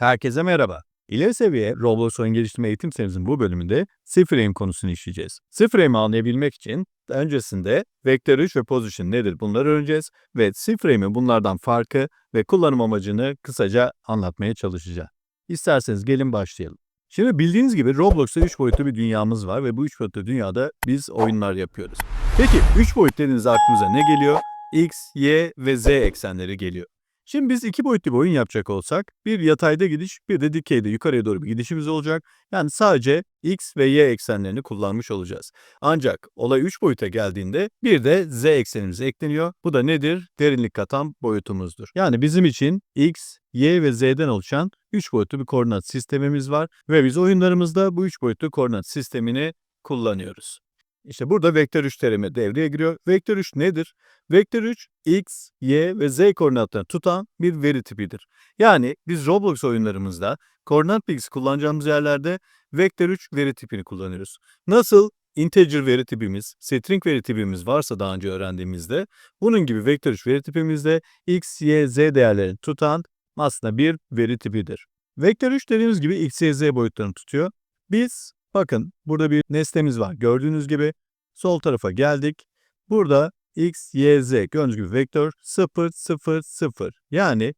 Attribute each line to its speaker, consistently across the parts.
Speaker 1: Herkese merhaba. İleri seviye Roblox oyun geliştirme eğitim serimizin bu bölümünde C-Frame konusunu işleyeceğiz. C-Frame'i anlayabilmek için öncesinde Vector 3 ve Position nedir bunları öğreneceğiz ve C-Frame'in bunlardan farkı ve kullanım amacını kısaca anlatmaya çalışacağım. İsterseniz gelin başlayalım. Şimdi bildiğiniz gibi Roblox'ta 3 boyutlu bir dünyamız var ve bu 3 boyutlu dünyada biz oyunlar yapıyoruz. Peki 3 boyut dediğinizde aklınıza ne geliyor? X, Y ve Z eksenleri geliyor. Şimdi biz iki boyutlu bir oyun yapacak olsak bir yatayda gidiş bir de dikeyde yukarıya doğru bir gidişimiz olacak. Yani sadece X ve Y eksenlerini kullanmış olacağız. Ancak olay 3 boyuta geldiğinde bir de Z eksenimiz ekleniyor. Bu da nedir? Derinlik katan boyutumuzdur. Yani bizim için X, Y ve Z'den oluşan 3 boyutlu bir koordinat sistemimiz var ve biz oyunlarımızda bu 3 boyutlu koordinat sistemini kullanıyoruz. İşte burada vektör 3 terimi devreye giriyor. Vektör 3 nedir? Vektör 3 x, y ve z koordinatlarını tutan bir veri tipidir. Yani biz Roblox oyunlarımızda koordinat bilgisi kullanacağımız yerlerde vektör 3 veri tipini kullanıyoruz. Nasıl integer veri tipimiz, string veri tipimiz varsa daha önce öğrendiğimizde bunun gibi vektör 3 veri tipimizde x, y, z değerlerini tutan aslında bir veri tipidir. Vektör 3 dediğimiz gibi x, y, z boyutlarını tutuyor. Biz bakın burada bir nesnemiz var. Gördüğünüz gibi sol tarafa geldik. Burada x, y, z gördüğünüz gibi vektör 0, 0, 0. Yani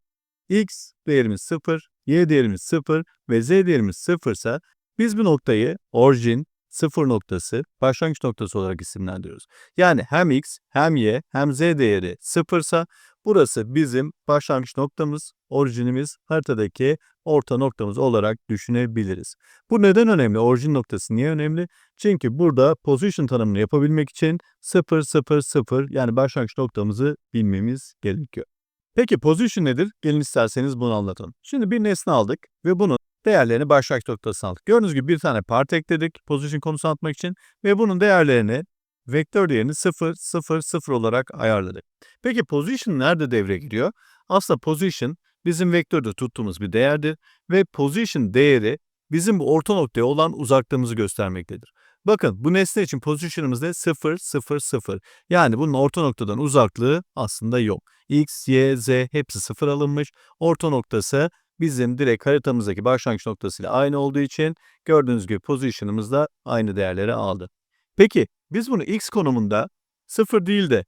Speaker 1: x değerimiz 0, y değerimiz 0 ve z değerimiz 0 ise biz bu noktayı orijin, sıfır noktası, başlangıç noktası olarak isimlendiriyoruz. Yani hem x, hem y, hem z değeri sıfırsa burası bizim başlangıç noktamız, orijinimiz, haritadaki orta noktamız olarak düşünebiliriz. Bu neden önemli? Orijin noktası niye önemli? Çünkü burada position tanımını yapabilmek için 0, 0, 0 yani başlangıç noktamızı bilmemiz gerekiyor. Peki position nedir? Gelin isterseniz bunu anlatalım. Şimdi bir nesne aldık ve bunun değerlerini başlangıç noktasına aldık. Gördüğünüz gibi bir tane part ekledik position konusu anlatmak için ve bunun değerlerini vektör değerini 0, 0, 0 olarak ayarladık. Peki position nerede devreye giriyor? Aslında position bizim vektörde tuttuğumuz bir değerdir ve position değeri bizim bu orta noktaya olan uzaklığımızı göstermektedir. Bakın bu nesne için position'ımız ne? 0, 0, 0. Yani bunun orta noktadan uzaklığı aslında yok. X, Y, Z hepsi 0 alınmış. Orta noktası bizim direkt haritamızdaki başlangıç noktasıyla aynı olduğu için gördüğünüz gibi position'ımız da aynı değerleri aldı. Peki biz bunu X konumunda 0 değil de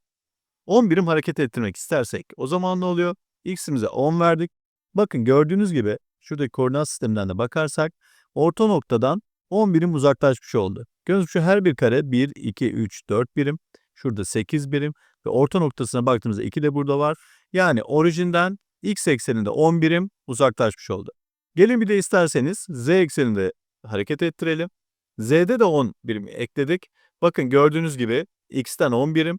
Speaker 1: 10 birim hareket ettirmek istersek o zaman ne oluyor? X'imize 10 verdik. Bakın gördüğünüz gibi şuradaki koordinat sisteminden de bakarsak orta noktadan 10 birim uzaklaşmış oldu. Gördüğünüz şu her bir kare 1, 2, 3, 4 birim. Şurada 8 birim ve orta noktasına baktığımızda 2 de burada var. Yani orijinden x ekseninde 10 birim uzaklaşmış oldu. Gelin bir de isterseniz z ekseninde hareket ettirelim. Z'de de 10 birim ekledik. Bakın gördüğünüz gibi x'ten 10 birim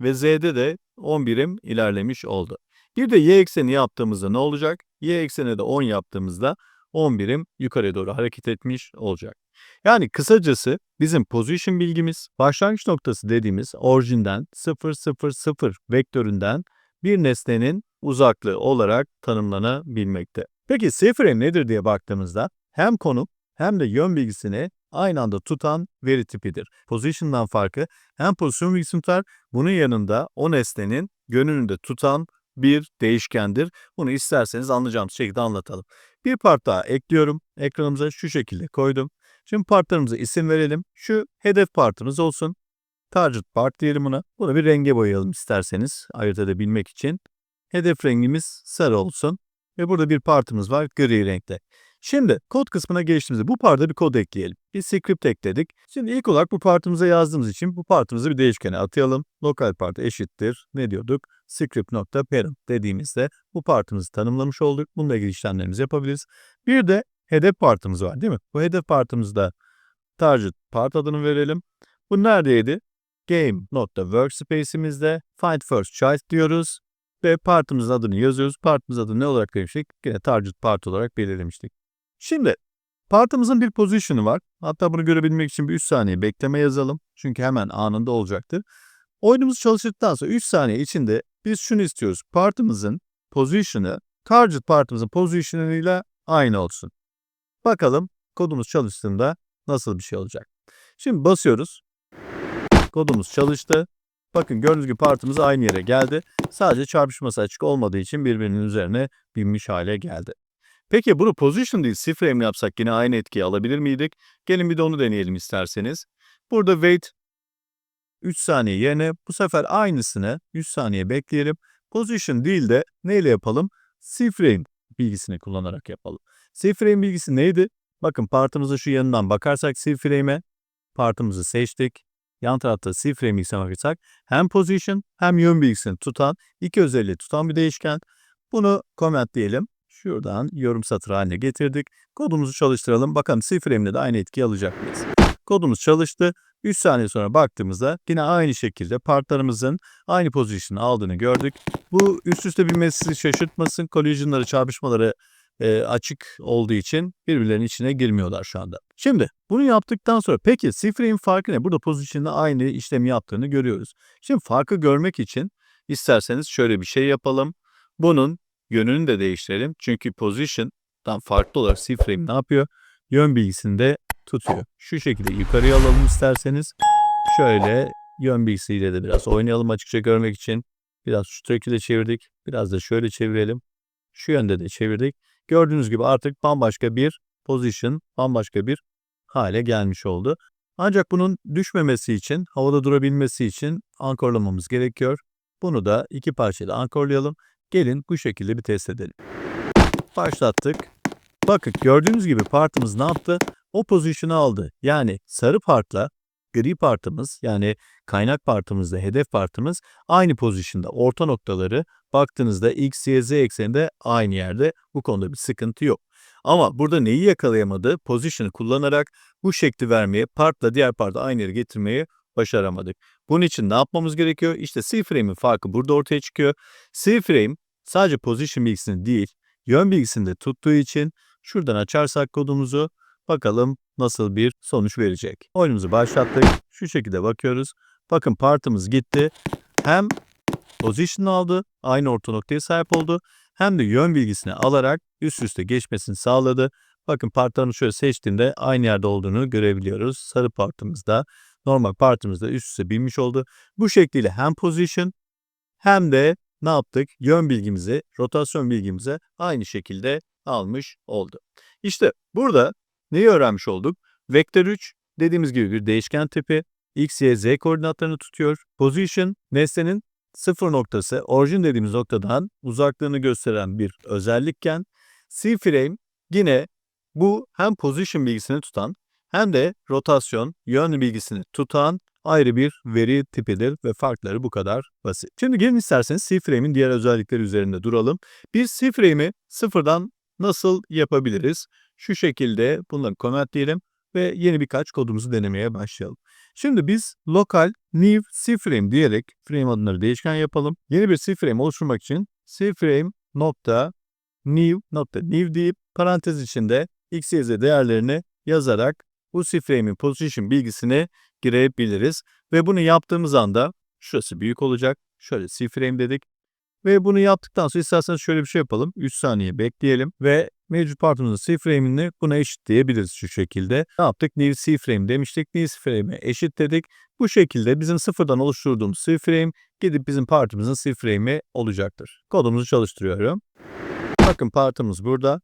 Speaker 1: ve z'de de 10 birim ilerlemiş oldu. Bir de y ekseni yaptığımızda ne olacak? Y ekseni de 10 yaptığımızda 10 birim yukarıya doğru hareket etmiş olacak. Yani kısacası bizim position bilgimiz başlangıç noktası dediğimiz orijinden 0 0 0 vektöründen bir nesnenin uzaklığı olarak tanımlanabilmekte. Peki C-frame nedir diye baktığımızda hem konum hem de yön bilgisini aynı anda tutan veri tipidir. Position'dan farkı hem pozisyon bilgisini tutar, bunun yanında o nesnenin yönünü de tutan bir değişkendir. Bunu isterseniz anlayacağımız şekilde anlatalım. Bir part daha ekliyorum. Ekranımıza şu şekilde koydum. Şimdi partlarımıza isim verelim. Şu hedef partımız olsun. Target part diyelim buna. Bunu bir renge boyayalım isterseniz ayırt edebilmek için. Hedef rengimiz sarı olsun. Ve burada bir partımız var gri renkte. Şimdi kod kısmına geçtiğimizde bu parta bir kod ekleyelim. Bir script ekledik. Şimdi ilk olarak bu partımıza yazdığımız için bu partımızı bir değişkene atayalım. Lokal part eşittir. Ne diyorduk? script.parent dediğimizde bu partımızı tanımlamış olduk. Bununla ilgili işlemlerimizi yapabiliriz. Bir de hedef partımız var değil mi? Bu hedef partımızda target part adını verelim. Bu neredeydi? Game.workspace'imizde find first child diyoruz ve partımızın adını yazıyoruz. Partımız adını ne olarak vermiştik? Yine target part olarak belirlemiştik. Şimdi partımızın bir position'ı var. Hatta bunu görebilmek için bir 3 saniye bekleme yazalım. Çünkü hemen anında olacaktır. Oyunumuzu çalıştıktan sonra 3 saniye içinde biz şunu istiyoruz. Partımızın position'ı target partımızın position'ıyla aynı olsun. Bakalım kodumuz çalıştığında nasıl bir şey olacak. Şimdi basıyoruz. Kodumuz çalıştı. Bakın gördüğünüz gibi partımız aynı yere geldi. Sadece çarpışması açık olmadığı için birbirinin üzerine binmiş hale geldi. Peki bunu position değil C frame yapsak yine aynı etkiyi alabilir miydik? Gelin bir de onu deneyelim isterseniz. Burada wait 3 saniye yerine bu sefer aynısını 100 saniye bekleyelim. Position değil de neyle yapalım? C frame bilgisini kullanarak yapalım. C frame bilgisi neydi? Bakın partımıza şu yanından bakarsak C frame'e partımızı seçtik. Yan tarafta C frame bilgisine bakarsak hem position hem yön bilgisini tutan iki özelliği tutan bir değişken. Bunu comment diyelim. Şuradan yorum satırı haline getirdik. Kodumuzu çalıştıralım. Bakalım C frame'de de aynı etkiyi alacak mıyız? Kodumuz çalıştı. 3 saniye sonra baktığımızda yine aynı şekilde partlarımızın aynı pozisyonu aldığını gördük. Bu üst üste binmesi şaşırtmasın. Collision'ları, çarpışmaları e, açık olduğu için birbirlerinin içine girmiyorlar şu anda. Şimdi bunu yaptıktan sonra peki C-frame farkı ne? Burada pozisyonda aynı işlemi yaptığını görüyoruz. Şimdi farkı görmek için isterseniz şöyle bir şey yapalım. Bunun yönünü de değiştirelim. Çünkü position'dan farklı olarak C-frame ne yapıyor? Yön bilgisini de tutuyor. Şu şekilde yukarıya alalım isterseniz. Şöyle yön bilgisiyle de biraz oynayalım açıkça görmek için. Biraz şu şekilde çevirdik. Biraz da şöyle çevirelim. Şu yönde de çevirdik. Gördüğünüz gibi artık bambaşka bir position, bambaşka bir hale gelmiş oldu. Ancak bunun düşmemesi için, havada durabilmesi için ankorlamamız gerekiyor. Bunu da iki parçayla ankorlayalım. Gelin bu şekilde bir test edelim. Başlattık. Bakın gördüğünüz gibi partımız ne yaptı? O pozisyonu aldı. Yani sarı partla gri partımız yani kaynak partımızla hedef partımız aynı pozisyonda. Orta noktaları baktığınızda x, y, z ekseninde aynı yerde. Bu konuda bir sıkıntı yok. Ama burada neyi yakalayamadı? Position'ı kullanarak bu şekli vermeye, partla diğer partı aynı yere getirmeyi başaramadık. Bunun için ne yapmamız gerekiyor? İşte C-frame'in farkı burada ortaya çıkıyor. C-frame sadece position bilgisini değil, yön bilgisini de tuttuğu için şuradan açarsak kodumuzu bakalım nasıl bir sonuç verecek. Oyunumuzu başlattık. Şu şekilde bakıyoruz. Bakın partımız gitti. Hem position aldı, aynı orta noktaya sahip oldu. Hem de yön bilgisini alarak üst üste geçmesini sağladı. Bakın partlarını şöyle seçtiğinde aynı yerde olduğunu görebiliyoruz. Sarı partımızda, normal partımızda üst üste binmiş oldu. Bu şekliyle hem position hem de ne yaptık? Yön bilgimizi, rotasyon bilgimizi aynı şekilde almış oldu. İşte burada neyi öğrenmiş olduk? Vektör 3 dediğimiz gibi bir değişken tipi. X, Y, Z koordinatlarını tutuyor. Position nesnenin sıfır noktası, orijin dediğimiz noktadan uzaklığını gösteren bir özellikken C-frame yine bu hem position bilgisini tutan hem de rotasyon, yön bilgisini tutan ayrı bir veri tipidir ve farkları bu kadar basit. Şimdi gelin isterseniz C-frame'in diğer özellikleri üzerinde duralım. Biz C-frame'i sıfırdan nasıl yapabiliriz? Şu şekilde bunları comment diyelim ve yeni birkaç kodumuzu denemeye başlayalım. Şimdi biz lokal new cframe diyerek frame adları değişken yapalım. Yeni bir cframe oluşturmak için cframe nokta new nokta new deyip parantez içinde x, y, z değerlerini yazarak bu cframe'in position bilgisini girebiliriz. Ve bunu yaptığımız anda şurası büyük olacak. Şöyle cframe dedik. Ve bunu yaptıktan sonra isterseniz şöyle bir şey yapalım. 3 saniye bekleyelim ve mevcut partımızın C-frame'ini buna eşitleyebiliriz şu şekilde. Ne yaptık? New C-frame demiştik. New C-frame'e eşitledik. Bu şekilde bizim sıfırdan oluşturduğumuz C-frame gidip bizim partımızın C-frame'i olacaktır. Kodumuzu çalıştırıyorum. Bakın partımız burada.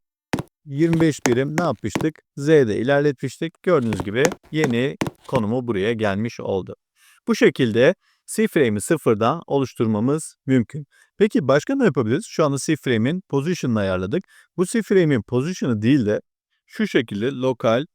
Speaker 1: 25 birim ne yapmıştık? Z'de ilerletmiştik. Gördüğünüz gibi yeni konumu buraya gelmiş oldu. Bu şekilde C-frame'i sıfırdan oluşturmamız mümkün. Peki başka ne yapabiliriz? Şu anda C-frame'in position'ını ayarladık. Bu C-frame'in position'ı değil de şu şekilde lokal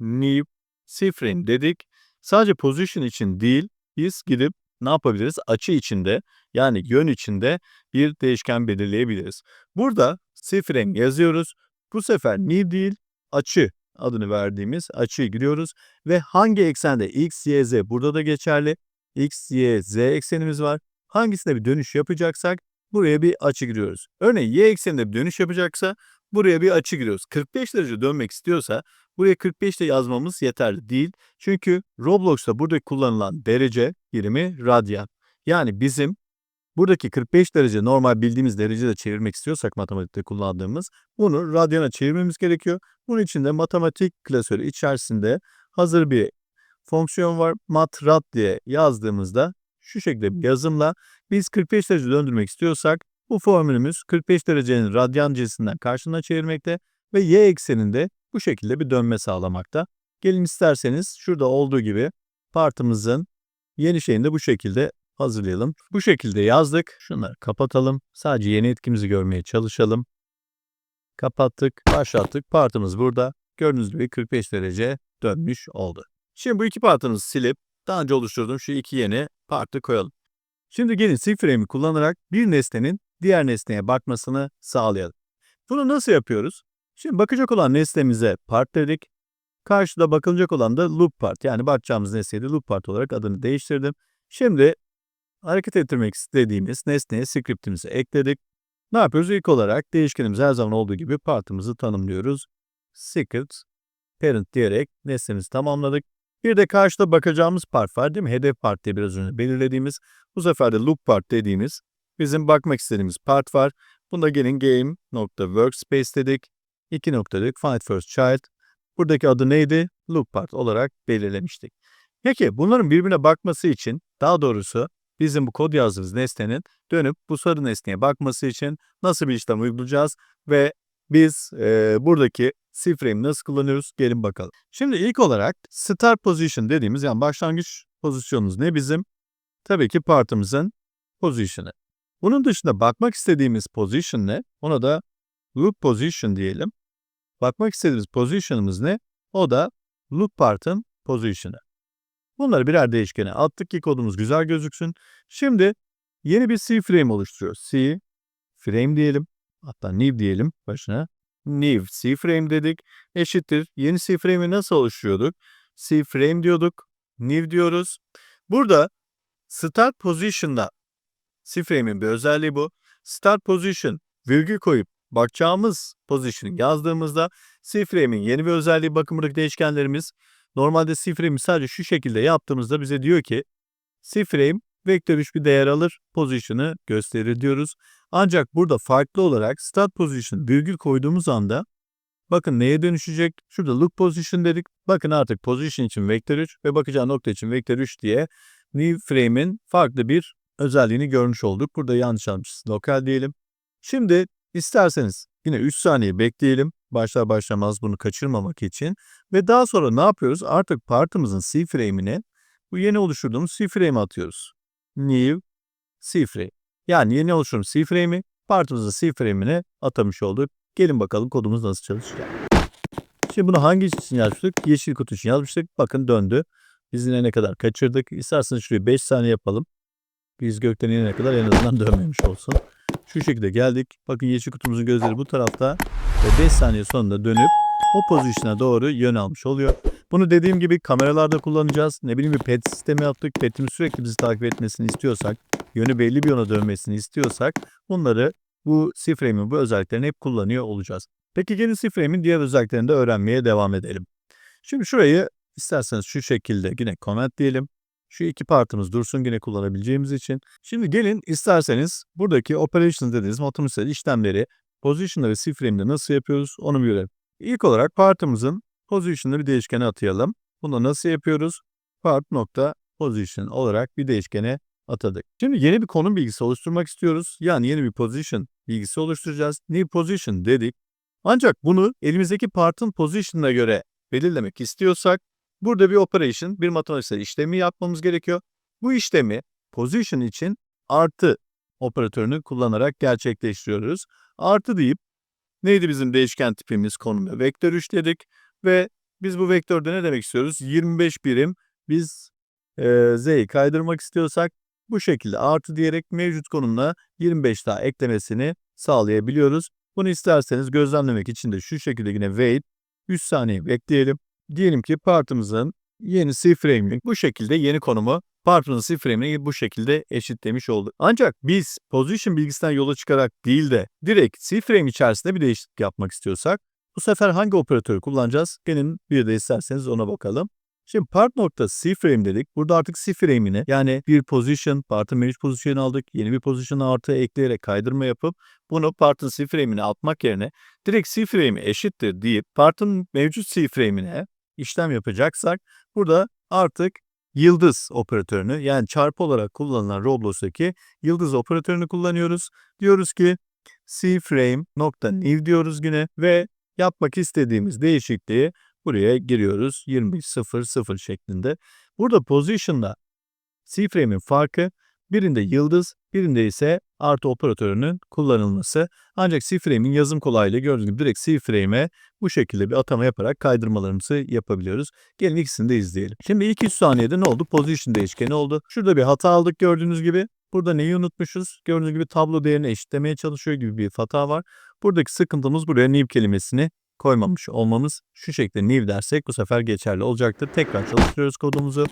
Speaker 1: new C-frame dedik. Sadece position için değil biz gidip ne yapabiliriz? Açı içinde yani yön içinde bir değişken belirleyebiliriz. Burada C-frame yazıyoruz. Bu sefer new değil açı adını verdiğimiz açıyı giriyoruz ve hangi eksende x, y, z burada da geçerli. x, y, z eksenimiz var. Hangisine bir dönüş yapacaksak buraya bir açı giriyoruz. Örneğin y ekseninde bir dönüş yapacaksa buraya bir açı giriyoruz. 45 derece dönmek istiyorsa buraya 45 de yazmamız yeterli değil. Çünkü Roblox'ta burada kullanılan derece birimi radyan. Yani bizim buradaki 45 derece normal bildiğimiz derecede çevirmek istiyorsak matematikte kullandığımız bunu radyana çevirmemiz gerekiyor. Bunun için de matematik klasörü içerisinde hazır bir fonksiyon var. Matrat diye yazdığımızda şu şekilde bir yazımla biz 45 derece döndürmek istiyorsak Bu formülümüz 45 derecenin radyan cinsinden karşına çevirmekte ve y ekseninde bu şekilde bir dönme sağlamakta. Gelin isterseniz şurada olduğu gibi partımızın yeni şeyini de bu şekilde hazırlayalım. Bu şekilde yazdık. Şunları kapatalım. Sadece yeni etkimizi görmeye çalışalım. Kapattık, başlattık. Partımız burada. Gördüğünüz gibi 45 derece dönmüş oldu. Şimdi bu iki partımızı silip daha önce oluşturduğum şu iki yeni partı koyalım. Şimdi gelin C-frame'i kullanarak bir nesnenin diğer nesneye bakmasını sağlayalım. Bunu nasıl yapıyoruz? Şimdi bakacak olan nesnemize part dedik. Karşıda bakılacak olan da loop part. Yani bakacağımız nesneydi loop part olarak adını değiştirdim. Şimdi hareket ettirmek istediğimiz nesneye scriptimizi ekledik. Ne yapıyoruz? İlk olarak değişkenimiz her zaman olduğu gibi partımızı tanımlıyoruz. Secret parent diyerek nesnemizi tamamladık. Bir de karşıda bakacağımız part var değil mi? Hedef part diye biraz önce belirlediğimiz. Bu sefer de loop part dediğimiz bizim bakmak istediğimiz part var. Bunda gelin game.workspace dedik. İki nokta dedik. Find first child. Buradaki adı neydi? Loop part olarak belirlemiştik. Peki bunların birbirine bakması için daha doğrusu bizim bu kod yazdığımız nesnenin dönüp bu sarı nesneye bakması için nasıl bir işlem uygulayacağız ve biz e, buradaki C-frame'i nasıl kullanıyoruz? Gelin bakalım. Şimdi ilk olarak start position dediğimiz yani başlangıç pozisyonumuz ne bizim? Tabii ki partımızın position'ı. Bunun dışında bakmak istediğimiz position ne? Ona da loop position diyelim. Bakmak istediğimiz position'ımız ne? O da loop part'ın position'ı. Bunları birer değişkene attık ki kodumuz güzel gözüksün. Şimdi yeni bir C frame oluşturuyoruz. C frame diyelim. Hatta new diyelim başına. New C frame dedik. Eşittir. Yeni C frame'i nasıl oluşturuyorduk? C frame diyorduk. New diyoruz. Burada start position'da C frame'in bir özelliği bu. Start position virgül koyup bakacağımız position'ı yazdığımızda C frame'in yeni bir özelliği bakın buradaki değişkenlerimiz Normalde C-frame'i sadece şu şekilde yaptığımızda bize diyor ki C-frame vektör 3 bir değer alır, position'ı gösterir diyoruz. Ancak burada farklı olarak start position virgül koyduğumuz anda bakın neye dönüşecek? Şurada look position dedik. Bakın artık position için vektör 3 ve bakacağı nokta için vektör 3 diye new frame'in farklı bir özelliğini görmüş olduk. Burada yanlış almışız. Lokal diyelim. Şimdi isterseniz yine 3 saniye bekleyelim başlar başlamaz bunu kaçırmamak için. Ve daha sonra ne yapıyoruz? Artık partımızın C frame'ine bu yeni oluşturduğumuz C frame atıyoruz. New C frame. Yani yeni oluşturduğumuz C frame'i partımızın C frame'ine atamış olduk. Gelin bakalım kodumuz nasıl çalışacak. Şimdi bunu hangi için yazmıştık? Yeşil kutu için yazmıştık. Bakın döndü. Biz yine ne kadar kaçırdık. İsterseniz şurayı 5 saniye yapalım. Biz gökten inene kadar en azından dönmemiş olsun. Şu şekilde geldik. Bakın yeşil kutumuzun gözleri bu tarafta ve 5 saniye sonunda dönüp o pozisyona doğru yön almış oluyor. Bunu dediğim gibi kameralarda kullanacağız. Ne bileyim bir pet sistemi yaptık. Pet'in sürekli bizi takip etmesini istiyorsak, yönü belli bir yana dönmesini istiyorsak bunları bu C-Frame'in bu özelliklerini hep kullanıyor olacağız. Peki gelin C-Frame'in diğer özelliklerini de öğrenmeye devam edelim. Şimdi şurayı isterseniz şu şekilde yine comment diyelim. Şu iki partımız dursun yine kullanabileceğimiz için. Şimdi gelin isterseniz buradaki operations dediğimiz matematiksel işlemleri position'da ve C-frame'de nasıl yapıyoruz onu bir görelim. İlk olarak partımızın position'da bir değişkene atayalım. Bunu nasıl yapıyoruz? Part nokta position olarak bir değişkene atadık. Şimdi yeni bir konum bilgisi oluşturmak istiyoruz. Yani yeni bir position bilgisi oluşturacağız. New position dedik. Ancak bunu elimizdeki partın position'ına göre belirlemek istiyorsak Burada bir operation, bir matematiksel işlemi yapmamız gerekiyor. Bu işlemi position için artı operatörünü kullanarak gerçekleştiriyoruz. Artı deyip neydi bizim değişken tipimiz konumu? Vektör 3 dedik ve biz bu vektörde ne demek istiyoruz? 25 birim biz e, z'yi kaydırmak istiyorsak bu şekilde artı diyerek mevcut konumuna 25 daha eklemesini sağlayabiliyoruz. Bunu isterseniz gözlemlemek için de şu şekilde yine wait 3 saniye bekleyelim. Diyelim ki partımızın yeni C-frame'ini bu şekilde yeni konumu partımızın C-frame'ine bu şekilde eşitlemiş olduk. Ancak biz position bilgisinden yola çıkarak değil de direkt C-frame içerisinde bir değişiklik yapmak istiyorsak bu sefer hangi operatörü kullanacağız? Gelin bir de isterseniz ona bakalım. Şimdi part nokta C-frame dedik. Burada artık C-frame'ine yani bir position, partın mevcut pozisyonu aldık. Yeni bir position artı ekleyerek kaydırma yapıp bunu partın C-frame'ine atmak yerine direkt C-frame eşittir deyip partın mevcut C-frame'ine işlem yapacaksak burada artık yıldız operatörünü yani çarpı olarak kullanılan Roblox'taki yıldız operatörünü kullanıyoruz. Diyoruz ki cframe.new diyoruz yine ve yapmak istediğimiz değişikliği buraya giriyoruz 25.00 şeklinde. Burada position'da cframe'in farkı birinde yıldız, birinde ise artı operatörünün kullanılması. Ancak cframe'in yazım kolaylığı gördüğünüz gibi direkt cframe'e bu şekilde bir atama yaparak kaydırmalarımızı yapabiliyoruz. Gelin ikisini de izleyelim. Şimdi ilk 3 saniyede ne oldu? Position değişkeni oldu. Şurada bir hata aldık gördüğünüz gibi. Burada neyi unutmuşuz? Gördüğünüz gibi tablo değerini eşitlemeye çalışıyor gibi bir hata var. Buradaki sıkıntımız buraya new kelimesini koymamış olmamız. Şu şekilde new dersek bu sefer geçerli olacaktır. Tekrar çalıştırıyoruz kodumuzu.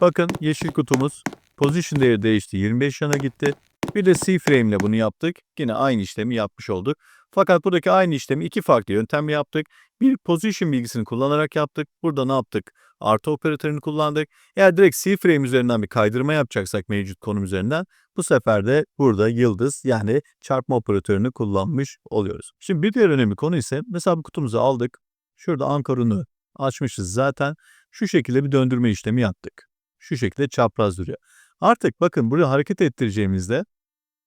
Speaker 1: Bakın yeşil kutumuz position değeri değişti. 25 yana gitti. Bir de C-frame ile bunu yaptık. Yine aynı işlemi yapmış olduk. Fakat buradaki aynı işlemi iki farklı yöntemle yaptık. Bir position bilgisini kullanarak yaptık. Burada ne yaptık? Artı operatörünü kullandık. Eğer direkt C-frame üzerinden bir kaydırma yapacaksak mevcut konum üzerinden bu sefer de burada yıldız yani çarpma operatörünü kullanmış oluyoruz. Şimdi bir diğer önemli konu ise mesela bu kutumuzu aldık. Şurada ankarını açmışız zaten. Şu şekilde bir döndürme işlemi yaptık. Şu şekilde çapraz duruyor. Artık bakın buraya hareket ettireceğimizde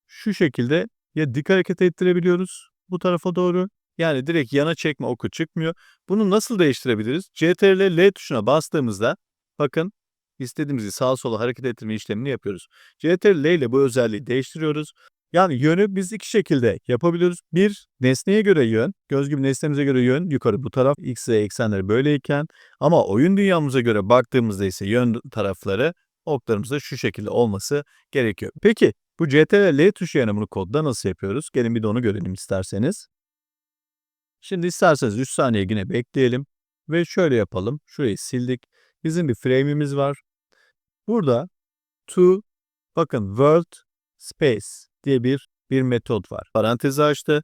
Speaker 1: şu şekilde ya dik hareket ettirebiliyoruz bu tarafa doğru. Yani direkt yana çekme oku çıkmıyor. Bunu nasıl değiştirebiliriz? CTRL L tuşuna bastığımızda bakın istediğimizi sağa sola hareket ettirme işlemini yapıyoruz. CTRL L ile bu özelliği değiştiriyoruz. Yani yönü biz iki şekilde yapabiliyoruz. Bir, nesneye göre yön, göz gibi nesnemize göre yön yukarı bu taraf, x ve eksenleri böyleyken ama oyun dünyamıza göre baktığımızda ise yön tarafları oklarımızda şu şekilde olması gerekiyor. Peki bu CTRL L tuşu yerine bunu kodda nasıl yapıyoruz? Gelin bir de onu görelim isterseniz. Şimdi isterseniz 3 saniye yine bekleyelim ve şöyle yapalım. Şurayı sildik. Bizim bir frame'imiz var. Burada to bakın world space diye bir bir metot var. Parantezi açtı.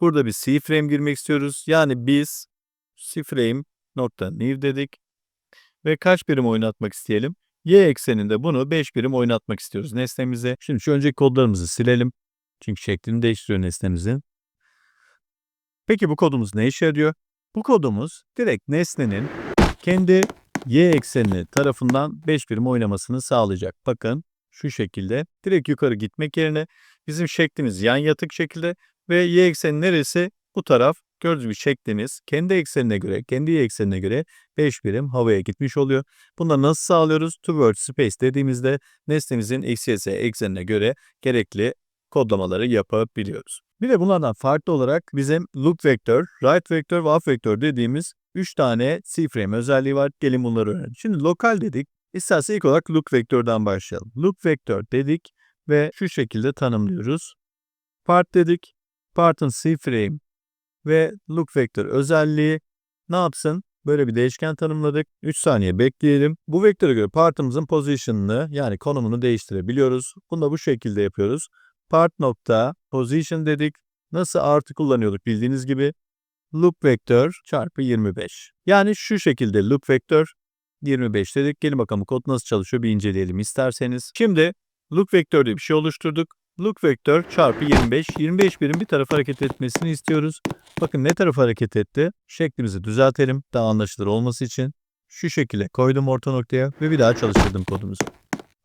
Speaker 1: Burada bir C-frame girmek istiyoruz. Yani biz C-frame nokta new dedik. Ve kaç birim oynatmak isteyelim? Y ekseninde bunu 5 birim oynatmak istiyoruz nesnemize. Şimdi şu önceki kodlarımızı silelim. Çünkü şeklini değiştiriyor nesnemizin. Peki bu kodumuz ne işe yarıyor? Bu kodumuz direkt nesnenin kendi y ekseni tarafından 5 birim oynamasını sağlayacak. Bakın şu şekilde direkt yukarı gitmek yerine bizim şeklimiz yan yatık şekilde ve y ekseni neresi? Bu taraf gördüğünüz gibi şeklimiz kendi eksenine göre, kendi eksenine göre 5 birim havaya gitmiş oluyor. Bunu nasıl sağlıyoruz? Toward space dediğimizde nesnemizin x, y, z eksenine göre gerekli kodlamaları yapabiliyoruz. Bir de bunlardan farklı olarak bizim look vektör, right vektör ve up vektör dediğimiz 3 tane C-frame özelliği var. Gelin bunları öğrenelim. Şimdi lokal dedik. İsterse ilk olarak look vektörden başlayalım. Look vektör dedik ve şu şekilde tanımlıyoruz. Part dedik. Part'ın C-frame ve look vektör özelliği ne yapsın? Böyle bir değişken tanımladık. 3 saniye bekleyelim. Bu vektöre göre partımızın position'ını yani konumunu değiştirebiliyoruz. Bunu da bu şekilde yapıyoruz. Part nokta position dedik. Nasıl artı kullanıyorduk bildiğiniz gibi. Loop vektör çarpı 25. Yani şu şekilde loop vektör 25 dedik. Gelin bakalım kod nasıl çalışıyor bir inceleyelim isterseniz. Şimdi loop vektör diye bir şey oluşturduk. Look vektör çarpı 25. 25 birim bir tarafa hareket etmesini istiyoruz. Bakın ne tarafa hareket etti? Şeklimizi düzeltelim daha anlaşılır olması için. Şu şekilde koydum orta noktaya ve bir daha çalıştırdım kodumuzu.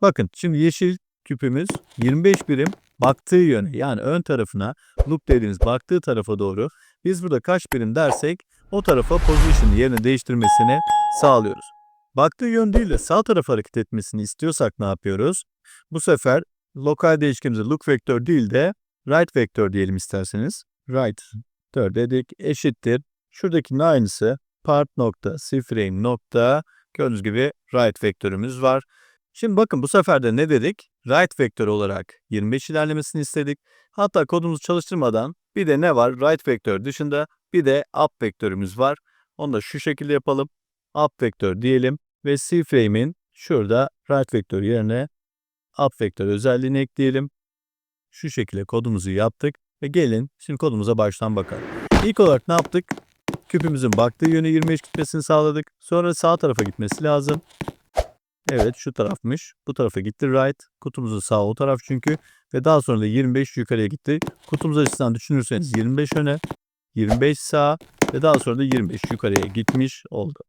Speaker 1: Bakın şimdi yeşil küpümüz 25 birim baktığı yöne yani ön tarafına loop dediğimiz baktığı tarafa doğru biz burada kaç birim dersek o tarafa position yerini değiştirmesini sağlıyoruz. Baktığı yön değil de sağ tarafa hareket etmesini istiyorsak ne yapıyoruz? Bu sefer lokal değişkenimize look vektör değil de right vektör diyelim isterseniz. Right vektör dedik eşittir. Şuradakinin aynısı part nokta cframe nokta gördüğünüz gibi right vektörümüz var. Şimdi bakın bu sefer de ne dedik? Right vektör olarak 25 ilerlemesini istedik. Hatta kodumuzu çalıştırmadan bir de ne var? Right vektör dışında bir de up vektörümüz var. Onu da şu şekilde yapalım. Up vektör diyelim ve cframe'in şurada right vektör yerine up vektör özelliğini ekleyelim. Şu şekilde kodumuzu yaptık ve gelin şimdi kodumuza baştan bakalım. İlk olarak ne yaptık? Küpümüzün baktığı yöne 25 gitmesini sağladık. Sonra sağ tarafa gitmesi lazım. Evet şu tarafmış. Bu tarafa gitti right. Kutumuzun sağ o taraf çünkü. Ve daha sonra da 25 yukarıya gitti. Kutumuz açısından düşünürseniz 25 öne, 25 sağ ve daha sonra da 25 yukarıya gitmiş oldu.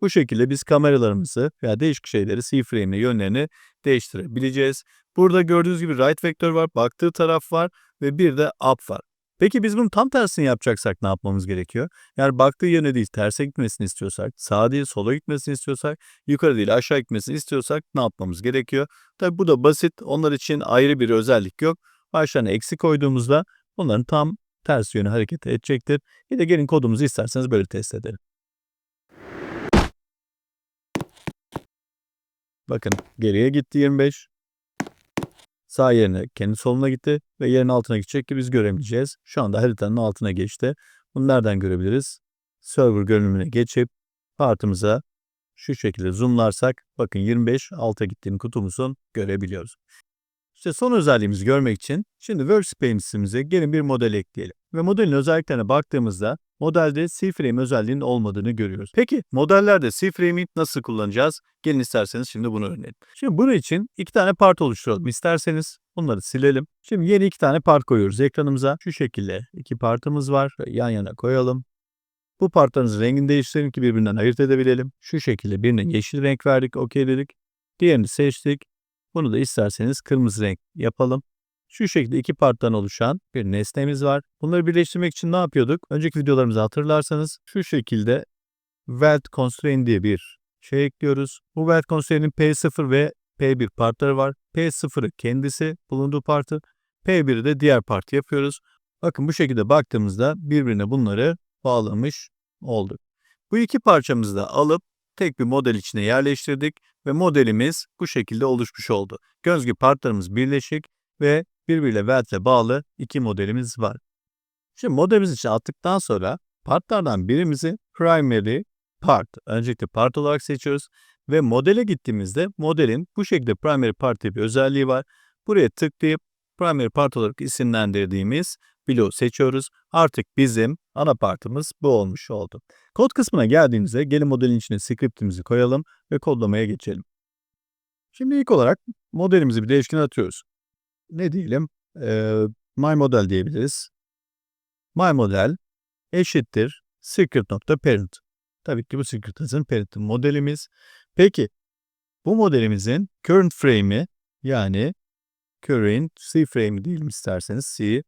Speaker 1: Bu şekilde biz kameralarımızı veya değişik şeyleri C-frame ile yönlerini değiştirebileceğiz. Burada gördüğünüz gibi right vektör var, baktığı taraf var ve bir de up var. Peki biz bunun tam tersini yapacaksak ne yapmamız gerekiyor? Yani baktığı yöne değil terse gitmesini istiyorsak, sağa değil sola gitmesini istiyorsak, yukarı değil aşağı gitmesini istiyorsak ne yapmamız gerekiyor? Tabi bu da basit. Onlar için ayrı bir özellik yok. Başlarına eksi koyduğumuzda bunların tam ters yönü hareket edecektir. Bir de gelin kodumuzu isterseniz böyle test edelim. Bakın geriye gitti 25. Sağ yerine kendi soluna gitti ve yerin altına gidecek ki biz göremeyeceğiz. Şu anda haritanın altına geçti. Bunu nereden görebiliriz? Server görünümüne geçip partımıza şu şekilde zoomlarsak bakın 25 alta gittiğini kutumuzun görebiliyoruz. İşte son özelliğimizi görmek için şimdi workspace'imize gelin bir model ekleyelim. Ve modelin özelliklerine baktığımızda modelde C-frame özelliğinin olmadığını görüyoruz. Peki modellerde C-frame'i nasıl kullanacağız? Gelin isterseniz şimdi bunu öğrenelim. Şimdi bunun için iki tane part oluşturalım isterseniz. Bunları silelim. Şimdi yeni iki tane part koyuyoruz ekranımıza. Şu şekilde iki partımız var. Yan yana koyalım. Bu partlarımızın rengini değiştirelim ki birbirinden ayırt edebilelim. Şu şekilde birine yeşil renk verdik, okey dedik. Diğerini seçtik. Bunu da isterseniz kırmızı renk yapalım. Şu şekilde iki parttan oluşan bir nesnemiz var. Bunları birleştirmek için ne yapıyorduk? Önceki videolarımızı hatırlarsanız şu şekilde weld constraint diye bir şey ekliyoruz. Bu weld constraint'in P0 ve P1 partları var. P0'ı kendisi bulunduğu partı, P1'i de diğer parti yapıyoruz. Bakın bu şekilde baktığımızda birbirine bunları bağlamış olduk. Bu iki parçamızı da alıp tek bir model içine yerleştirdik ve modelimiz bu şekilde oluşmuş oldu. Göz gibi partlarımız birleşik ve birbiriyle weltle bağlı iki modelimiz var. Şimdi modelimiz için attıktan sonra partlardan birimizi primary part, öncelikle part olarak seçiyoruz ve modele gittiğimizde modelin bu şekilde primary part diye bir özelliği var. Buraya tıklayıp primary part olarak isimlendirdiğimiz bloğu seçiyoruz. Artık bizim ana partımız bu olmuş oldu. Kod kısmına geldiğimizde gelin modelin içine scriptimizi koyalım ve kodlamaya geçelim. Şimdi ilk olarak modelimizi bir değişken atıyoruz. Ne diyelim? Ee, my model diyebiliriz. My model eşittir secret.parent. Tabii ki bu secret'ın parent modelimiz. Peki bu modelimizin current frame'i yani current C frame diyelim isterseniz C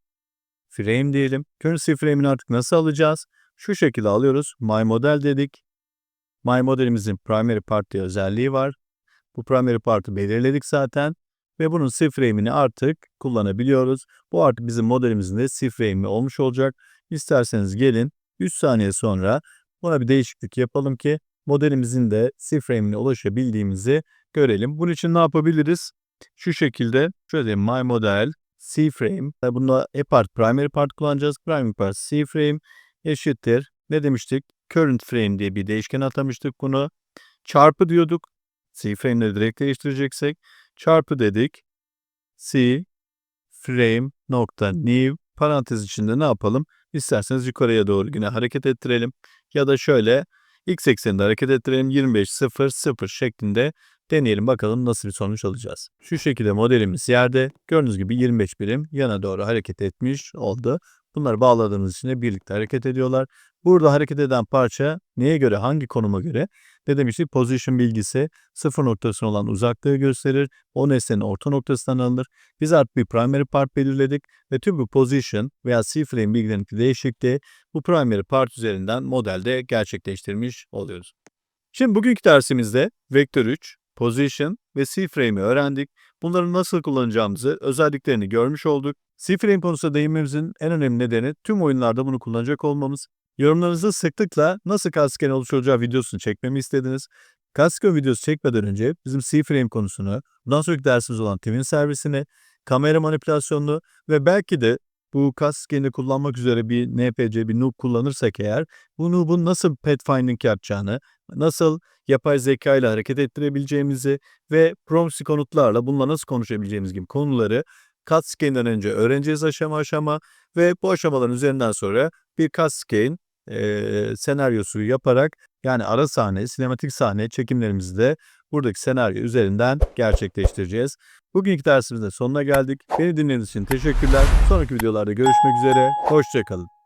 Speaker 1: frame diyelim. Current C frame'ini artık nasıl alacağız? Şu şekilde alıyoruz. My model dedik. My modelimizin primary part diye özelliği var. Bu primary part'ı belirledik zaten ve bunun C frame'ini artık kullanabiliyoruz. Bu artık bizim modelimizin de C frame'i olmuş olacak. İsterseniz gelin 3 saniye sonra buna bir değişiklik yapalım ki modelimizin de C frame'ine ulaşabildiğimizi görelim. Bunun için ne yapabiliriz? Şu şekilde şöyle my model C frame. Bunda e part primary part kullanacağız. Primary part C frame eşittir. Ne demiştik? Current frame diye bir değişken atamıştık bunu. Çarpı diyorduk. C frame'leri direkt değiştireceksek. Çarpı dedik. C frame nokta new parantez içinde ne yapalım? İsterseniz yukarıya doğru yine hareket ettirelim. Ya da şöyle x ekseninde hareket ettirelim 25 0 0 şeklinde deneyelim bakalım nasıl bir sonuç alacağız. Şu şekilde modelimiz yerde gördüğünüz gibi 25 birim yana doğru hareket etmiş oldu. Bunları bağladığımız için de birlikte hareket ediyorlar. Burada hareket eden parça neye göre, hangi konuma göre? Ne demiştik? Position bilgisi sıfır noktasına olan uzaklığı gösterir. O nesnenin orta noktasından alınır. Biz artık bir primary part belirledik ve tüm bu position veya C-frame bilgilerindeki değişikliği bu primary part üzerinden modelde gerçekleştirmiş oluyoruz. Şimdi bugünkü dersimizde vektör 3, position ve C-frame'i öğrendik. Bunları nasıl kullanacağımızı, özelliklerini görmüş olduk. C-frame konusunda değinmemizin en önemli nedeni tüm oyunlarda bunu kullanacak olmamız. Yorumlarınızı sıklıkla nasıl kasken oluşturacağı videosunu çekmemi istediniz. Kasken videosu çekmeden önce bizim C-frame konusunu, bundan sonraki dersimiz olan Twin servisini, kamera manipülasyonunu ve belki de bu kaskeni kullanmak üzere bir NPC, bir noob kullanırsak eğer bu noob'un nasıl pathfinding yapacağını, nasıl yapay zeka ile hareket ettirebileceğimizi ve proxy konutlarla bununla nasıl konuşabileceğimiz gibi konuları CAD önce öğreneceğiz aşama aşama ve bu aşamaların üzerinden sonra bir CAD e, senaryosu yaparak yani ara sahne, sinematik sahne çekimlerimizi de buradaki senaryo üzerinden gerçekleştireceğiz. Bugünkü dersimizin sonuna geldik. Beni dinlediğiniz için teşekkürler. Sonraki videolarda görüşmek üzere. Hoşçakalın.